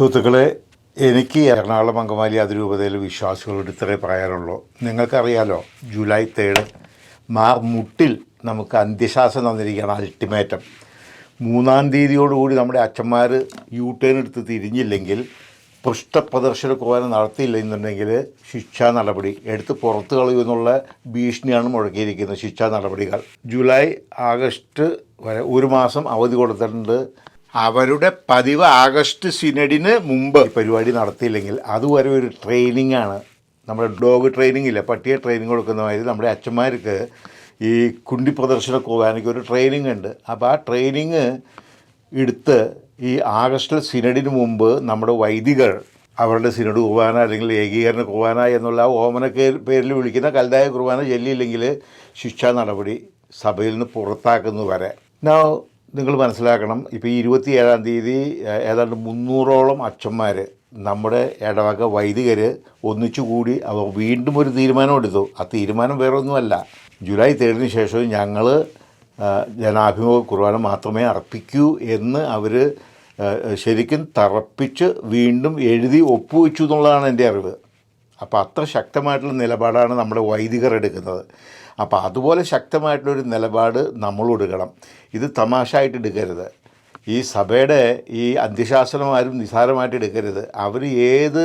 സുഹൃത്തുക്കളെ എനിക്ക് എറണാകുളം അങ്കമാലി അതിരൂപതയിലെ വിശ്വാസികളോട് ഇത്രേ പറയാനുള്ളൂ. നിങ്ങൾക്കറിയാലോ ജൂലൈ തേർഡ് മാർ മുട്ടിൽ നമുക്ക് അന്ത്യശാസനം തന്നിരിക്കുകയാണ് അൾട്ടിമേറ്റം. മൂന്നാം തീയതിയോടുകൂടി നമ്മുടെ അച്ഛന്മാർ യു ടേൺ എടുത്ത് തിരിഞ്ഞില്ലെങ്കിൽ പൃഷ്ഠപ്രദർശന കോന നടത്തിയില്ല എന്നുണ്ടെങ്കിൽ ശിക്ഷാ നടപടി. എടുത്ത് പുറത്തു കളയുമെന്നുള്ള ഭീഷണിയാണ് മുഴക്കിയിരിക്കുന്നത് ശിക്ഷാ നടപടികൾ. ജൂലൈ ആഗസ്റ്റ് വരെ ഒരു മാസം അവധി കൊടുത്തിട്ടുണ്ട്. അവരുടെ പതിവ് ആഗസ്റ്റ് സിനഡിന് മുമ്പ് പരിപാടി നടത്തിയില്ലെങ്കിൽ അതുവരെ ഒരു ട്രെയിനിങ് ആണ്. നമ്മുടെ ഡോഗ് ട്രെയിനിങ് ഇല്ല? പട്ടിയെ ട്രെയിനിങ് കൊടുക്കുന്ന മാതിരി നമ്മുടെ അച്ഛന്മാർക്ക് ഈ കുണ്ടി പ്രദർശന പോകാനൊക്കെ ഒരു ട്രെയിനിങ് ഉണ്ട്. അപ്പോൾ ആ ട്രെയിനിങ് എടുത്ത് ഈ ആഗസ്റ്റ് സിനഡിന് മുമ്പ് നമ്മുടെ വൈദികർ അവരുടെ സിനഡ് കുർബാന അല്ലെങ്കിൽ ഏകീകരണ കുർബാന എന്നുള്ള ഓമന പേരിൽ വിളിക്കുന്ന കൽതായ കുർബാന ചെല്ലിയില്ലെങ്കിൽ ശിക്ഷാ നടപടി സഭയിൽ നിന്ന് പുറത്താക്കുന്നു വരെ നോ നിങ്ങൾ മനസ്സിലാക്കണം ഇപ്പോൾ ഈ ഇരുപത്തി ഏഴാം തീയതി ഏതാണ്ട് മുന്നൂറോളം അച്ഛന്മാർ നമ്മുടെ ഇടവക വൈദികർ ഒന്നിച്ചുകൂടി അവർ വീണ്ടും ഒരു തീരുമാനം എടുത്തു. ആ തീരുമാനം വേറെ ഒന്നുമല്ല ജൂലൈ തേർഡിന് ശേഷം ഞങ്ങൾ ജനാഭിമുഖ കുർബാന മാത്രമേ അർപ്പിക്കൂ എന്ന് അവർ ശരിക്കും തറപ്പിച്ച് വീണ്ടും എഴുതി ഒപ്പുവെച്ചു എന്നുള്ളതാണ് എന്റെ അറിവ്. അപ്പോൾ അത്ര ശക്തമായിട്ടുള്ള നിലപാടാണ് നമ്മുടെ വൈദികർ എടുക്കുന്നത്. അപ്പോൾ അതുപോലെ ശക്തമായിട്ടുള്ളൊരു നിലപാട് നമ്മൾ എടുക്കണം ഇത് തമാശയായിട്ട് എടുക്കരുത്. ഈ സഭയുടെ ഈ അന്ത്യശാസനമാരും നിസ്സാരമായിട്ട് എടുക്കരുത്. അവർ ഏത്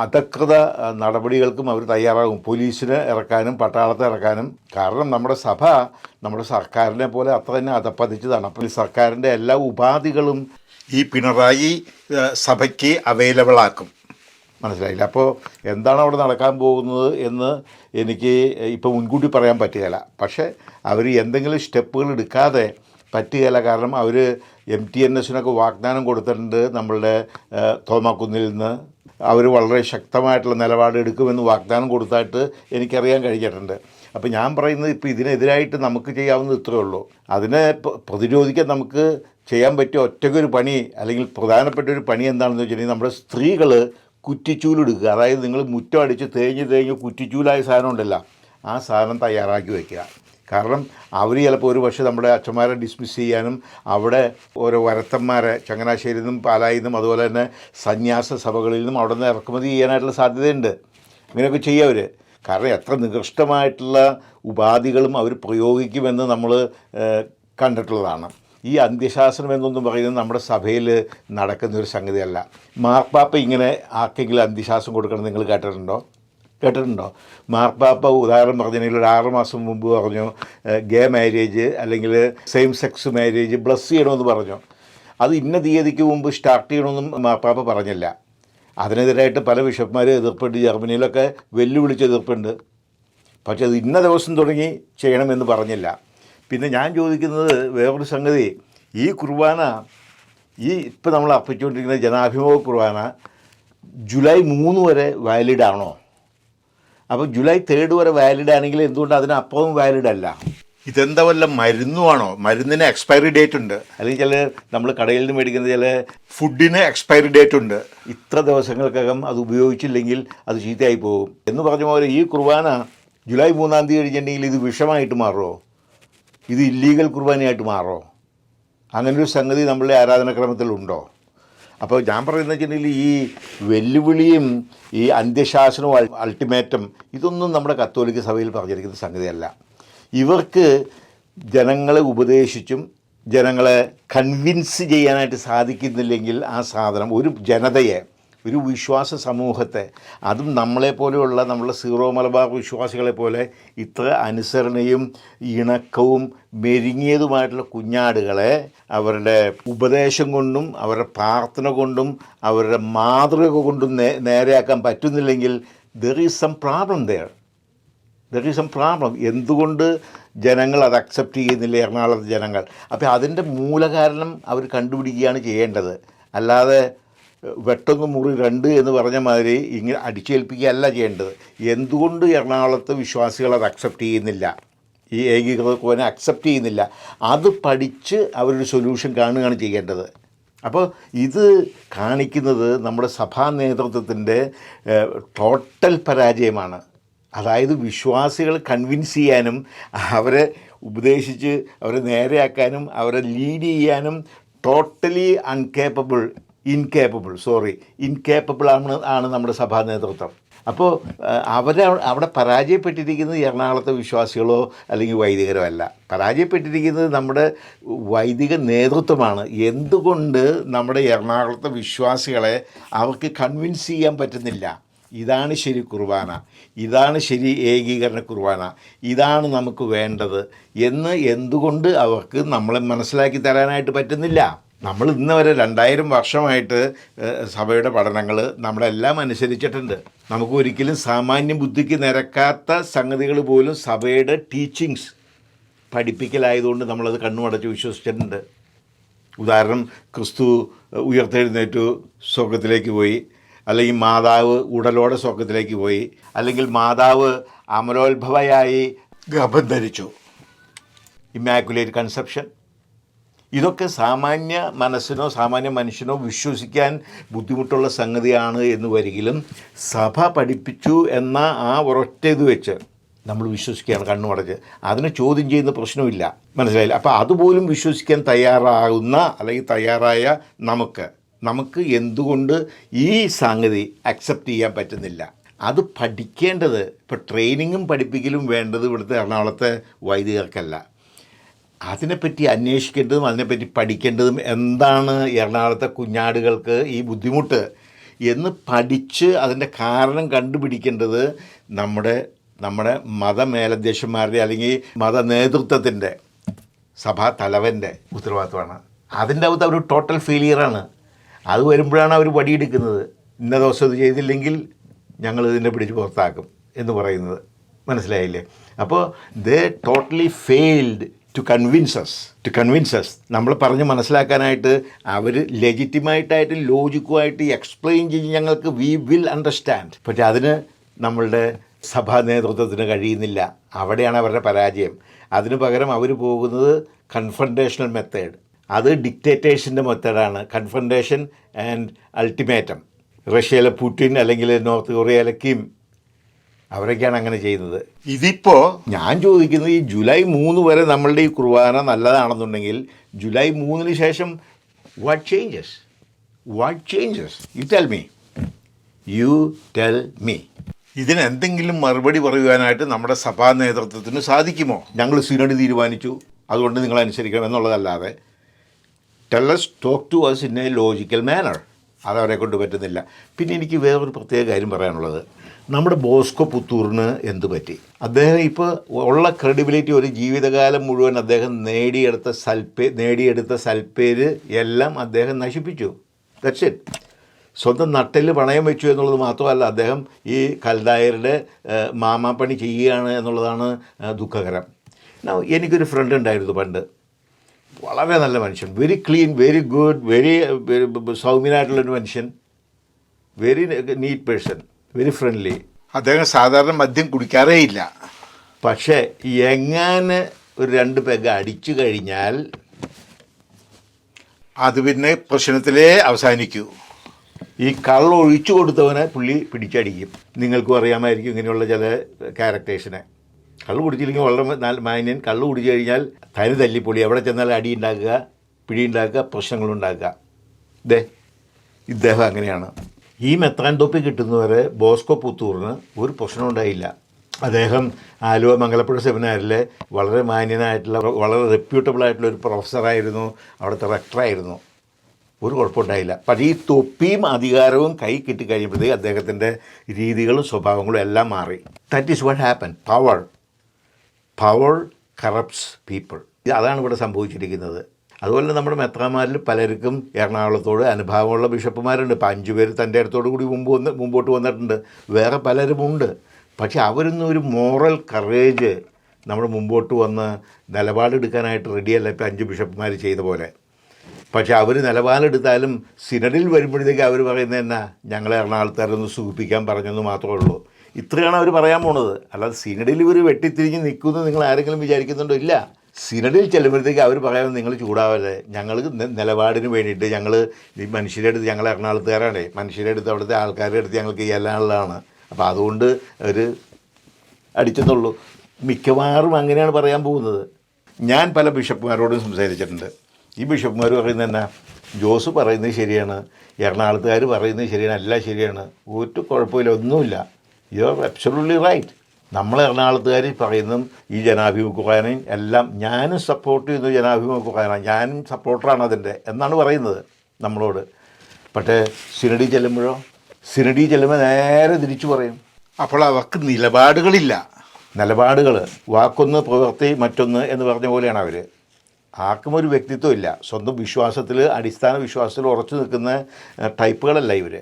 അധകൃത നടപടികൾക്കും അവർ തയ്യാറാകും. പോലീസിനെ ഇറക്കാനും പട്ടാളത്തെ ഇറക്കാനും. കാരണം നമ്മുടെ സഭ നമ്മുടെ സർക്കാരിനെ പോലെ അത്ര തന്നെ അധപ്പതിച്ചതാണ്. അപ്പോൾ ഈ സർക്കാരിന്റെ എല്ലാ ഉപാധികളും ഈ പിണറായി സഭയ്ക്ക് അവൈലബിൾ ആക്കും. മനസ്സിലായില്ല. അപ്പോൾ എന്താണ് അവിടെ നടക്കാൻ പോകുന്നത് എന്ന് എനിക്ക് ഇപ്പോൾ മുൻകൂട്ടി പറയാൻ പറ്റുകയില്ല. പക്ഷേ അവർ എന്തെങ്കിലും സ്റ്റെപ്പുകൾ എടുക്കാതെ പറ്റുകയില്ല. കാരണം അവർ എം ടി എൻ എസിനൊക്കെ വാഗ്ദാനം കൊടുത്തിട്ടുണ്ട് നമ്മളുടെ തോമാക്കുന്നിൽ നിന്ന്. അവർ വളരെ ശക്തമായിട്ടുള്ള നിലപാട് എടുക്കുമെന്ന് വാഗ്ദാനം കൊടുത്തായിട്ട് എനിക്കറിയാൻ കഴിഞ്ഞിട്ടുണ്ട്. അപ്പോൾ ഞാൻ പറയുന്നത് ഇപ്പോൾ ഇതിനെതിരായിട്ട് നമുക്ക് ചെയ്യാവുന്നത് ഇത്രയേ ഉള്ളൂ. അതിനെ പ്രതിരോധിക്കാൻ നമുക്ക് ചെയ്യാൻ പറ്റിയ ഒറ്റയ്ക്കൊരു പണി അല്ലെങ്കിൽ പ്രധാനപ്പെട്ട ഒരു പണി എന്താണെന്ന് വെച്ചിട്ടുണ്ടെങ്കിൽ നമ്മുടെ സ്ത്രീകൾ കുറ്റിച്ചൂലെടുക്കുക അതായത് നിങ്ങൾ മുറ്റം അടിച്ച് തേഞ്ഞ് തേഞ്ഞ് കുറ്റിച്ചൂലായ സാധനം ഉണ്ടല്ല ആ സാധനം തയ്യാറാക്കി വയ്ക്കുക കാരണം അവർ ചിലപ്പോൾ ഒരു പക്ഷേ നമ്മുടെ അച്ഛന്മാരെ ഡിസ്മിസ് ചെയ്യാനും അവിടെ ഓരോ വരത്തന്മാരെ ചങ്ങനാശ്ശേരിയിൽ നിന്നും പാലായിൽ നിന്നും അതുപോലെ തന്നെ സന്യാസ സഭകളിൽ നിന്നും അവിടെ നിന്ന് ഇറക്കുമതി ചെയ്യാനായിട്ടുള്ള സാധ്യതയുണ്ട്. ഇങ്ങനെയൊക്കെ ചെയ്യുക അവർ. കാരണം എത്ര നികൃഷ്ടമായിട്ടുള്ള ഉപാധികളും അവർ പ്രയോഗിക്കുമെന്ന് നമ്മൾ കണ്ടിട്ടുള്ളതാണ്. ഈ അന്ത്യശാസനം എന്നൊന്നും പറയുന്നത് നമ്മുടെ സഭയിൽ നടക്കുന്ന ഒരു സംഗതിയല്ല. മാർപ്പാപ്പ ഇങ്ങനെ ആർക്കെങ്കിലും അന്ത്യശാസനം കൊടുക്കണം നിങ്ങൾ കേട്ടിട്ടുണ്ടോ? കേട്ടിട്ടുണ്ടോ? മാർപ്പാപ്പ ഉദാഹരണം പറഞ്ഞിട്ടുണ്ടെങ്കിൽ ഒരു ആറ് മാസം മുമ്പ് പറഞ്ഞു ഗേ മാരേജ് അല്ലെങ്കിൽ സെയിം സെക്സ് മാരേജ് ബ്ലസ് ചെയ്യണമെന്ന് പറഞ്ഞു. അത് ഇന്ന തീയതിക്ക് മുമ്പ് സ്റ്റാർട്ട് ചെയ്യണമെന്നും മാർപ്പാപ്പ പറഞ്ഞില്ല. അതിനെതിരായിട്ട് പല ബിഷപ്പ്മാർ എതിർപ്പുണ്ട്. ജർമ്മനിയിലൊക്കെ വെല്ലുവിളിച്ച് എതിർപ്പുണ്ട്. പക്ഷേ അത് ഇന്ന ദിവസം തുടങ്ങി ചെയ്യണമെന്ന് പറഞ്ഞില്ല. പിന്നെ ഞാൻ ചോദിക്കുന്നത് വേറൊരു സംഗതി. ഈ കുർബാന ഈ ഇപ്പം നമ്മൾ അർപ്പിച്ചുകൊണ്ടിരിക്കുന്ന ജനാഭിമുഖ കുർബാന ജൂലൈ മൂന്ന് വരെ വാലിഡ് ആണോ? അപ്പോൾ ജൂലൈ തേർഡ് വരെ വാലിഡ് ആണെങ്കിൽ എന്തുകൊണ്ട് അതിനപ്പുറം വാലിഡ് അല്ല? ഇതെന്താ വല്ല മരുന്നുമാണോ മരുന്നിന് എക്സ്പയറി ഡേറ്റ് ഉണ്ട്. അല്ലെങ്കിൽ ചില നമ്മൾ കടയിൽ നിന്ന് മേടിക്കുന്ന ചില ഫുഡിന് എക്സ്പയറി ഡേറ്റ് ഉണ്ട്. ഇത്ര ദിവസങ്ങൾക്കകം അത് ഉപയോഗിച്ചില്ലെങ്കിൽ അത് ചീത്തയായി പോകും. എന്ന് പറഞ്ഞ പോലെ ഈ കുർബാന ജൂലൈ മൂന്നാം തീയതി കഴിഞ്ഞിട്ടുണ്ടെങ്കിൽ ഇത് വിഷമായിട്ട് മാറുമോ? ഇത് ഇല്ലീഗൽ കുർബാനയായിട്ട് മാറോ? അങ്ങനൊരു സംഗതി നമ്മളുടെ ആരാധനാക്രമത്തിലുണ്ടോ അപ്പോൾ ഞാൻ പറയുന്നത് വെച്ചിട്ടുണ്ടെങ്കിൽ ഈ വെല്ലുവിളിയും ഈ അന്ത്യശാസനവും അൾട്ടിമേറ്റം ഇതൊന്നും നമ്മുടെ കത്തോലിക്ക സഭയിൽ പറഞ്ഞിരിക്കുന്ന സംഗതിയല്ല. ഇവർക്ക് ജനങ്ങളെ ഉപദേശിച്ചും ജനങ്ങളെ കൺവിൻസ് ചെയ്യാനായിട്ട് സാധിക്കുന്നില്ലെങ്കിൽ ആ സാധനം ഒരു ജനതയെ ഒരു വിശ്വാസ സമൂഹത്തെ അതും നമ്മളെപ്പോലെയുള്ള നമ്മളെ സീറോ മലബാർ വിശ്വാസികളെ പോലെ ഇത്ര അനുസരണയും ഇണക്കവും മെരുങ്ങിയതുമായിട്ടുള്ള കുഞ്ഞാടുകളെ അവരുടെ ഉപദേശം കൊണ്ടും അവരുടെ പ്രാർത്ഥന കൊണ്ടും അവരുടെ മാതൃക കൊണ്ടും നേ നേരെയാക്കാൻ പറ്റുന്നില്ലെങ്കിൽ there is some problem there there is some problem എന്തുകൊണ്ട് ജനങ്ങൾ അത് അക്സെപ്റ്റ് ചെയ്യുന്നില്ല? എറണാകുളത്തെ ജനങ്ങൾ. അപ്പോൾ അതിന്റെ മൂലകാരണം അവർ കണ്ടുപിടിക്കുകയാണ് ചെയ്യേണ്ടത്. അല്ലാതെ വെട്ടൊന്ന് മുറി രണ്ട് എന്ന് പറഞ്ഞ മാതിരി ഇങ്ങനെ അടിച്ചേൽപ്പിക്കുകയല്ല ചെയ്യേണ്ടത്. എന്തുകൊണ്ട് എറണാകുളത്ത് വിശ്വാസികൾ അത് അക്സെപ്റ്റ് ചെയ്യുന്നില്ല? ഈ ഏകീകൃത കോനെ അക്സെപ്റ്റ് ചെയ്യുന്നില്ല. അത് പഠിച്ച് അവരൊരു സൊല്യൂഷൻ കാണുകയാണ് ചെയ്യേണ്ടത്. അപ്പോൾ ഇത് കാണിക്കുന്നത് നമ്മുടെ സഭാ നേതൃത്വത്തിന്റെ ടോട്ടൽ പരാജയമാണ്. അതായത് വിശ്വാസികൾ കൺവിൻസ് ചെയ്യാനും അവരെ ഉപദേശിച്ച് അവരെ നേരെയാക്കാനും അവരെ ലീഡ് ചെയ്യാനും totally uncapable incapable sorry incapable ആണ് ആണ് നമ്മുടെ സഭാ നേതൃത്വം. അപ്പോൾ അവരെ അവിടെ പരാജയപ്പെട്ടിരിക്കുന്നത് എറണാകുളത്തെ വിശ്വാസികളോ അല്ലെങ്കിൽ വൈദികരോ അല്ല. പരാജയപ്പെട്ടിരിക്കുന്നത് നമ്മുടെ വൈദിക നേതൃത്വമാണ്. എന്തുകൊണ്ട് നമ്മുടെ എറണാകുളത്തെ വിശ്വാസികളെ അവർക്ക് കൺവിൻസ് ചെയ്യാൻ പറ്റുന്നില്ല? ഇതാണ് ശരി കുർബാന. ഇതാണ് ശരി ഏകീകരണ കുർബാന. ഇതാണ് നമുക്ക് വേണ്ടത് എന്ന് എന്തുകൊണ്ട് അവർക്ക് നമ്മളെ മനസ്സിലാക്കി തരാനായിട്ട് പറ്റുന്നില്ല? നമ്മൾ ഇന്ന് വരെ രണ്ടായിരം വർഷമായിട്ട് സഭയുടെ പഠനങ്ങൾ നമ്മളെല്ലാം അനുസരിച്ചിട്ടുണ്ട്. നമുക്ക് ഒരിക്കലും സാമാന്യ ബുദ്ധിക്ക് നിരക്കാത്ത സംഗതികൾ പോലും സഭയുടെ ടീച്ചിങ്സ് പഠിപ്പിക്കലായതുകൊണ്ട് നമ്മളത് കണ്ണുമടച്ച് വിശ്വസിച്ചിട്ടുണ്ട്. ഉദാഹരണം ക്രിസ്തു ഉയർത്തെഴുന്നേറ്റു സ്വർഗത്തിലേക്ക് പോയി അല്ലെങ്കിൽ മാതാവ് ഉടലോടെ സ്വർഗത്തിലേക്ക് പോയി അല്ലെങ്കിൽ മാതാവ് അമലോത്ഭവയായി ഗർഭം ധരിച്ചു. Immaculate conception. ഇതൊക്കെ സാമാന്യ മനസ്സിനോ സാമാന്യ മനുഷ്യനോ വിശ്വസിക്കാൻ ബുദ്ധിമുട്ടുള്ള സംഗതിയാണ് എന്ന് വരികിലും സഭ പഠിപ്പിച്ചു എന്ന ആ ഒരൊറ്റ ഇത് വെച്ച് നമ്മൾ വിശ്വസിക്കുകയാണ് കണ്ണുമടച്ച് അതിനെ ചോദ്യം ചെയ്യുന്ന പ്രശ്നമില്ല. മനസ്സിലായില്ല? അപ്പോൾ അതുപോലും വിശ്വസിക്കാൻ തയ്യാറാകുന്ന അല്ലെങ്കിൽ തയ്യാറായ നമുക്ക് നമുക്ക് എന്തുകൊണ്ട് ഈ സംഗതി അക്സെപ്റ്റ് ചെയ്യാൻ പറ്റുന്നില്ല? അത് പഠിക്കേണ്ടത് ഇപ്പോൾ ട്രെയിനിങ്ങും പഠിപ്പിക്കലും വേണ്ടത് ഇവിടുത്തെ എറണാകുളത്തെ വൈദികർക്കല്ല. അതിനെപ്പറ്റി അന്വേഷിക്കേണ്ടതും അതിനെപ്പറ്റി പഠിക്കേണ്ടതും എന്താണ് എറണാകുളത്തെ കുഞ്ഞാടുകൾക്ക് ഈ ബുദ്ധിമുട്ട് എന്ന് പഠിച്ച് അതിന്റെ കാരണം കണ്ടുപിടിക്കേണ്ടത് നമ്മുടെ നമ്മുടെ മതമേലധ്യക്ഷന്മാരുടെ അല്ലെങ്കിൽ മത നേതൃത്വത്തിന്റെ സഭാ തലവന്റെ ഉത്തരവാദിത്വമാണ്. അതിന്റെ അകത്ത് അവർ ടോട്ടൽ ഫെയിലിയറാണ് അത് വരുമ്പോഴാണ് അവർ വടിയെടുക്കുന്നത്. ഇന്ന ദിവസം ഇത് ചെയ്തില്ലെങ്കിൽ ഞങ്ങൾ ഇതിനെ പിടിച്ച് പുറത്താക്കും എന്ന് പറയുന്നത്. മനസ്സിലായില്ലേ? അപ്പോൾ they totally failed to convinces to convinces നമ്മൾ പറഞ്ഞ് മനസ്സിലാക്കാനായിട്ട് അവർ ലെജിറ്റിമായിട്ടായിട്ട് ലോജിക്കുമായിട്ട് എക്സ്പ്ലെയിൻ ചെയ്ത് ഞങ്ങൾക്ക്. വി വിൽ അണ്ടർസ്റ്റാൻഡ് പക്ഷെ അതിന് നമ്മളുടെ സഭാ നേതൃത്വത്തിന് കഴിയുന്നില്ല. അവിടെയാണ് അവരുടെ പരാജയം. അതിനു പകരം അവർ പോകുന്നത് കൺഫണ്ടേഷണൽ മെത്തേഡ് അത് ഡിക്റ്റേറ്റേഴ്സിന്റെ മെത്തേഡാണ് കൺഫണ്ടേഷൻ ആൻഡ് അൾട്ടിമേറ്റം റഷ്യയിലെ പുടിൻ അല്ലെങ്കിൽ നോർത്ത് കൊറിയയിലെ കിം. അവരൊക്കെയാണ് അങ്ങനെ ചെയ്യുന്നത്. ഇതിപ്പോൾ ഞാൻ ചോദിക്കുന്നത് ഈ ജൂലൈ മൂന്ന് വരെ നമ്മളുടെ ഈ കുർബാന നല്ലതാണെന്നുണ്ടെങ്കിൽ ജൂലൈ മൂന്നിന് ശേഷം what changes what changes you tell me you tell me ഇതിനെന്തെങ്കിലും മറുപടി പറയുവാനായിട്ട് നമ്മുടെ സഭാ നേതൃത്വത്തിന് സാധിക്കുമോ? ഞങ്ങൾ സിനഡ് തീരുമാനിച്ചു. അതുകൊണ്ട് നിങ്ങൾ അനുസരിക്കണം എന്നുള്ളതല്ലാതെ. Tell us talk to us in a logical manner അതവരെ കൊണ്ട് പറ്റുന്നില്ല. പിന്നെ എനിക്ക് വേറൊരു പ്രത്യേക കാര്യം പറയാനുള്ളത്. നമ്മുടെ ബോസ്കോ പുത്തൂറിന് എന്ത് പറ്റി? അദ്ദേഹം ഇപ്പോൾ ഉള്ള ക്രെഡിബിലിറ്റി ഒരു ജീവിതകാലം മുഴുവൻ അദ്ദേഹം നേടിയെടുത്ത സൽപ്പേ നേടിയെടുത്ത സൽപ്പേര് എല്ലാം അദ്ദേഹം നശിപ്പിച്ചു. ദറ്റ്സ് ഇറ്റ് സ്വന്തം നട്ടിൽ പണയം വെച്ചു എന്നുള്ളത് മാത്രമല്ല അദ്ദേഹം ഈ കൽദായരുടെ മാമാപ്പണി ചെയ്യുകയാണ് എന്നുള്ളതാണ് ദുഃഖകരം. എനിക്കൊരു ഫ്രണ്ട് ഉണ്ടായിരുന്നു പണ്ട്. വളരെ നല്ല മനുഷ്യൻ. Very clean very good very സൗമ്യനായിട്ടുള്ളൊരു മനുഷ്യൻ. Very neat person very friendly അദ്ദേഹം സാധാരണ മദ്യം കുടിക്കാറേ ഇല്ല. പക്ഷേ എങ്ങനെ ഒരു രണ്ട് പെഗ് അടിച്ചു കഴിഞ്ഞാൽ അത് പിന്നെ പ്രശ്നത്തിലേ അവസാനിക്കൂ. ഈ കള്ള ഒഴിച്ചു കൊടുത്തവനെ പുള്ളി പിടിച്ചടിക്കും. നിങ്ങൾക്കും അറിയാമായിരിക്കും ഇങ്ങനെയുള്ള ചില ക്യാരക്ടേഴ്സിനെ. കള്ളു കുടിച്ചില്ലെങ്കിൽ വളരെ മാന്യൻ കള്ളു കുടിച്ചു കഴിഞ്ഞാൽ തനി തല്ലിപ്പൊളി. എവിടെ ചെന്നാൽ അടി ഉണ്ടാക്കുക പിടി ഉണ്ടാക്കുക പ്രശ്നങ്ങളുണ്ടാക്കുക ഇതേ ഇദ്ദേഹം അങ്ങനെയാണ്. ഈ മെത്രാൻ തൊപ്പി കിട്ടുന്നവരെ ബോസ്കോ പുത്തൂറിന് ഒരു പ്രശ്നമുണ്ടായില്ല അദ്ദേഹം ആലുവ മംഗലപ്പുഴ സെമിനാറിലെ വളരെ മാന്യനായിട്ടുള്ള വളരെ റെപ്യൂട്ടബിൾ ആയിട്ടുള്ള ഒരു പ്രൊഫസറായിരുന്നു അവിടുത്തെ റെക്ടറായിരുന്നു ഒരു കുഴപ്പമുണ്ടായില്ല പക്ഷേ ഈ തൊപ്പിയും അധികാരവും കൈ കിട്ടിക്കഴിയുമ്പോഴത്തേക്ക് അദ്ദേഹത്തിന്റെ രീതികളും സ്വഭാവങ്ങളും എല്ലാം മാറി. That is what happen power power corrupts people അതാണ് ഇവിടെ സംഭവിച്ചിരിക്കുന്നത്. അതുപോലെ നമ്മുടെ മെത്രാമാരിൽ പലർക്കും എറണാകുളത്തോട് അനുഭാവമുള്ള ബിഷപ്പുമാരുണ്ട്. ഇപ്പം അഞ്ചു പേര് തന്റെ അടുത്തോട് കൂടി മുമ്പ് വന്ന് മുമ്പോട്ട് വന്നിട്ടുണ്ട്. വേറെ പലരുമുണ്ട് പക്ഷേ അവരൊന്നും ഒരു മോറൽ കറേജ് നമ്മൾ മുമ്പോട്ട് വന്ന് നിലപാടെടുക്കാനായിട്ട് റെഡിയല്ല ഇപ്പം അഞ്ച് ബിഷപ്പുമാർ ചെയ്ത പോലെ. പക്ഷെ അവർ നിലപാടെടുത്താലും സിനഡിൽ വരുമ്പോഴത്തേക്ക് അവർ പറയുന്നത് എന്നാ ഞങ്ങളെ എറണാകുളത്തുകാരൊന്ന് സൂചിപ്പിക്കാൻ പറഞ്ഞെന്ന് മാത്രമേ ഉള്ളൂ. ഇത്രയാണ് അവർ പറയാൻ പോണത്. അല്ലാതെ സിനഡിൽ ഇവർ വെട്ടിത്തിരിഞ്ഞ് നിൽക്കുമെന്ന് നിങ്ങൾ ആരെങ്കിലും വിചാരിക്കുന്നുണ്ടോ? ഇല്ല. സിനഡിൽ ചെല്ലുമ്പോഴത്തേക്ക് അവർ പറയാൻ നിങ്ങൾ ചൂടാവല്ലേ ഞങ്ങൾ നിലപാടിന് വേണ്ടിയിട്ട് ഞങ്ങൾ ഈ മനുഷ്യരെ അടുത്ത് ഞങ്ങൾ എറണാകുളത്തുകാരാണേ. മനുഷ്യരെ അടുത്ത് അവിടുത്തെ ആൾക്കാരുടെ അടുത്ത് ഞങ്ങൾക്ക് ചെയ്യാനുള്ളതാണ് അപ്പോൾ അതുകൊണ്ട് ഒരു അടിച്ചെന്നുള്ളൂ. മിക്കവാറും അങ്ങനെയാണ് പറയാൻ പോകുന്നത്. ഞാൻ പല ബിഷപ്പുമാരോടും സംസാരിച്ചിട്ടുണ്ട്. ഈ ബിഷപ്പുമാർ പറയുന്നത് എന്നാ? ജോസ് പറയുന്നത് ശരിയാണ്. എറണാകുളത്തുകാർ പറയുന്നത് ശരിയാണ്. എല്ലാം ശരിയാണ്. ഒരു കുഴപ്പമില്ല. ഒന്നുമില്ല. യു ആർ അബ്സൊല്യൂട്ട്ലി റൈറ്റ് നമ്മൾ എറണാകുളത്തുകാർ പറയുന്നതും ഈ ജനാഭിമുഖ എല്ലാം ഞാനും സപ്പോർട്ട് ചെയ്യുന്നു ജനാഭിമുഖ വായന ഞാനും സപ്പോർട്ടറാണ് അതിന്റെ എന്നാണ് പറയുന്നത് നമ്മളോട്. പക്ഷേ സിനഡി ചെല്ലുമ്പോഴോ? സിനഡി ചെല്ലുമ്പോൾ നേരെ തിരിച്ചു പറയും. അപ്പോൾ അവർക്ക് നിലപാടുകളില്ല. നിലപാടുകൾ വാക്കൊന്ന് പ്രവൃത്തി മറ്റൊന്ന് എന്ന് പറഞ്ഞ പോലെയാണ് അവർ ആർക്കും ഒരു വ്യക്തിത്വം ഇല്ല. സ്വന്തം വിശ്വാസത്തിൽ അടിസ്ഥാന വിശ്വാസത്തിൽ ഉറച്ചു നിൽക്കുന്ന ടൈപ്പുകളല്ല ഇവർ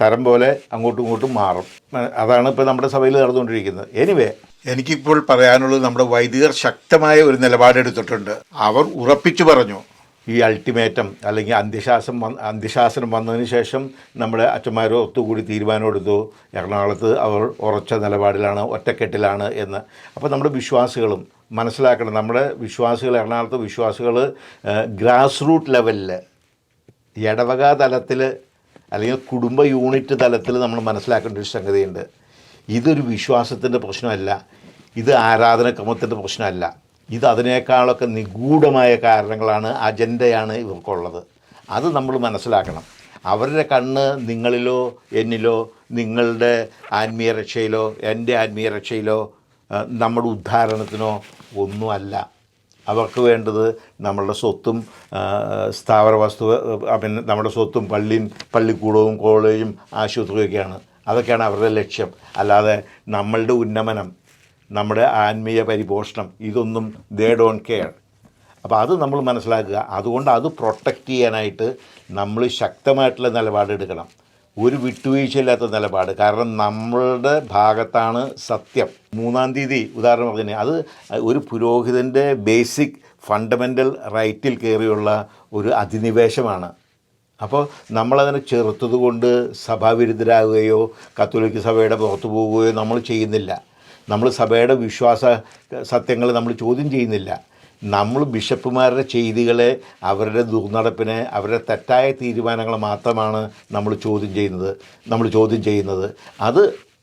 തരം പോലെ അങ്ങോട്ടും ഇങ്ങോട്ടും മാറും. അതാണ് ഇപ്പോൾ നമ്മുടെ സഭയിൽ നടന്നുകൊണ്ടിരിക്കുന്നത്. എനിവേ എനിക്കിപ്പോൾ പറയാനുള്ളത് നമ്മുടെ വൈദികർ ശക്തമായ ഒരു നിലപാടെടുത്തിട്ടുണ്ട് അവർ ഉറപ്പിച്ചു പറഞ്ഞു. ഈ അൾട്ടിമേറ്റം അല്ലെങ്കിൽ അന്ത്യശാസനം വന്ന് അന്ത്യശാസനം വന്നതിന് ശേഷം നമ്മുടെ അച്ഛന്മാർ ഒത്തുകൂടി തീരുമാനമെടുത്തു എറണാകുളത്ത് അവർ ഉറച്ച നിലപാടിലാണ് ഒറ്റക്കെട്ടിലാണ് എന്ന്. അപ്പോൾ നമ്മുടെ വിശ്വാസികളും മനസ്സിലാക്കണം നമ്മുടെ വിശ്വാസികൾ എറണാകുളത്ത് വിശ്വാസികൾ ഗ്രാസ് റൂട്ട് ലെവലിൽ ഇടവക തലത്തിൽ അല്ലെങ്കിൽ കുടുംബ യൂണിറ്റ് തലത്തിൽ നമ്മൾ മനസ്സിലാക്കേണ്ട ഒരു സംഗതിയുണ്ട്. ഇതൊരു വിശ്വാസത്തിന്റെ പ്രശ്നമല്ല. ഇത് ആരാധനക്രമത്തിന്റെ പ്രശ്നമല്ല. ഇത് അതിനേക്കാളൊക്കെ നിഗൂഢമായ കാരണങ്ങളാണ് അജണ്ടയാണ് ഇവർക്കുള്ളത്. അത് നമ്മൾ മനസ്സിലാക്കണം. അവരുടെ കണ്ണ് നിങ്ങളിലോ എന്നിലോ നിങ്ങളുടെ ആത്മീയ രക്ഷയിലോ എന്റെ ആത്മീയ രക്ഷയിലോ നമ്മുടെ ഉദ്ധാരണത്തിനോ ഒന്നുമല്ല. അവർക്ക് വേണ്ടത് നമ്മളുടെ സ്വത്തും സ്ഥാവര വസ്തു പിന്നെ നമ്മുടെ സ്വത്തും പള്ളിയും പള്ളിക്കൂടവും കോളേജും ആശുപത്രിയൊക്കെയാണ്. അതൊക്കെയാണ് അവരുടെ ലക്ഷ്യം. അല്ലാതെ നമ്മളുടെ ഉന്നമനം നമ്മുടെ ആത്മീയ പരിപോഷണം ഇതൊന്നും ദേ ഡോണ്ട് കെയർ അപ്പോൾ അത് നമ്മൾ മനസ്സിലാക്കുക. അതുകൊണ്ട് അത് പ്രൊട്ടക്റ്റ് ചെയ്യാനായിട്ട് നമ്മൾ ശക്തമായിട്ടുള്ള നിലപാടെടുക്കണം. ഒരു വിട്ടുവീഴ്ചയില്ലാത്ത നിലപാട്. കാരണം നമ്മളുടെ ഭാഗത്താണ് സത്യം. മൂന്നാം തീയതി ഉദാഹരണം പറഞ്ഞു അത് ഒരു പുരോഹിതന്റെ ബേസിക് ഫണ്ടമെന്റൽ റൈറ്റിൽ കയറിയുള്ള ഒരു അധിനിവേശമാണ്. അപ്പോൾ നമ്മളതിനെ ചെറുത്തത് കൊണ്ട് സഭാവിരുദ്ധരാകുകയോ കത്തോലിക്ക സഭയുടെ പുറത്തു പോവുകയോ നമ്മൾ ചെയ്യുന്നില്ല. നമ്മൾ സഭയുടെ വിശ്വാസ സത്യങ്ങൾ നമ്മൾ ചോദ്യം ചെയ്യുന്നില്ല. നമ്മൾ ബിഷപ്പുമാരുടെ ചെയ്തികളെ അവരുടെ ദുർനടപ്പിനെ അവരുടെ തെറ്റായ തീരുമാനങ്ങൾ മാത്രമാണ് നമ്മൾ ചോദ്യം ചെയ്യുന്നത് നമ്മൾ ചോദ്യം ചെയ്യുന്നത്. അത്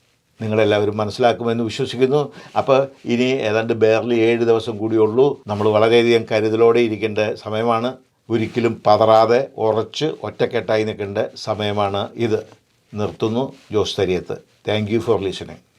നിങ്ങളെല്ലാവരും മനസ്സിലാക്കുമെന്ന് വിശ്വസിക്കുന്നു. അപ്പോൾ ഇനി ഏതാണ്ട് ബേർലി ഏഴ് ദിവസം കൂടിയുള്ളൂ നമ്മൾ വളരെയധികം കരുതലോടെ ഇരിക്കേണ്ട സമയമാണ്. ഒരിക്കലും പതറാതെ ഉറച്ച് ഒറ്റക്കെട്ടായി നിൽക്കേണ്ട സമയമാണ് ഇത്. നിർത്തുന്നു Jose Thariyath. Thank you for listening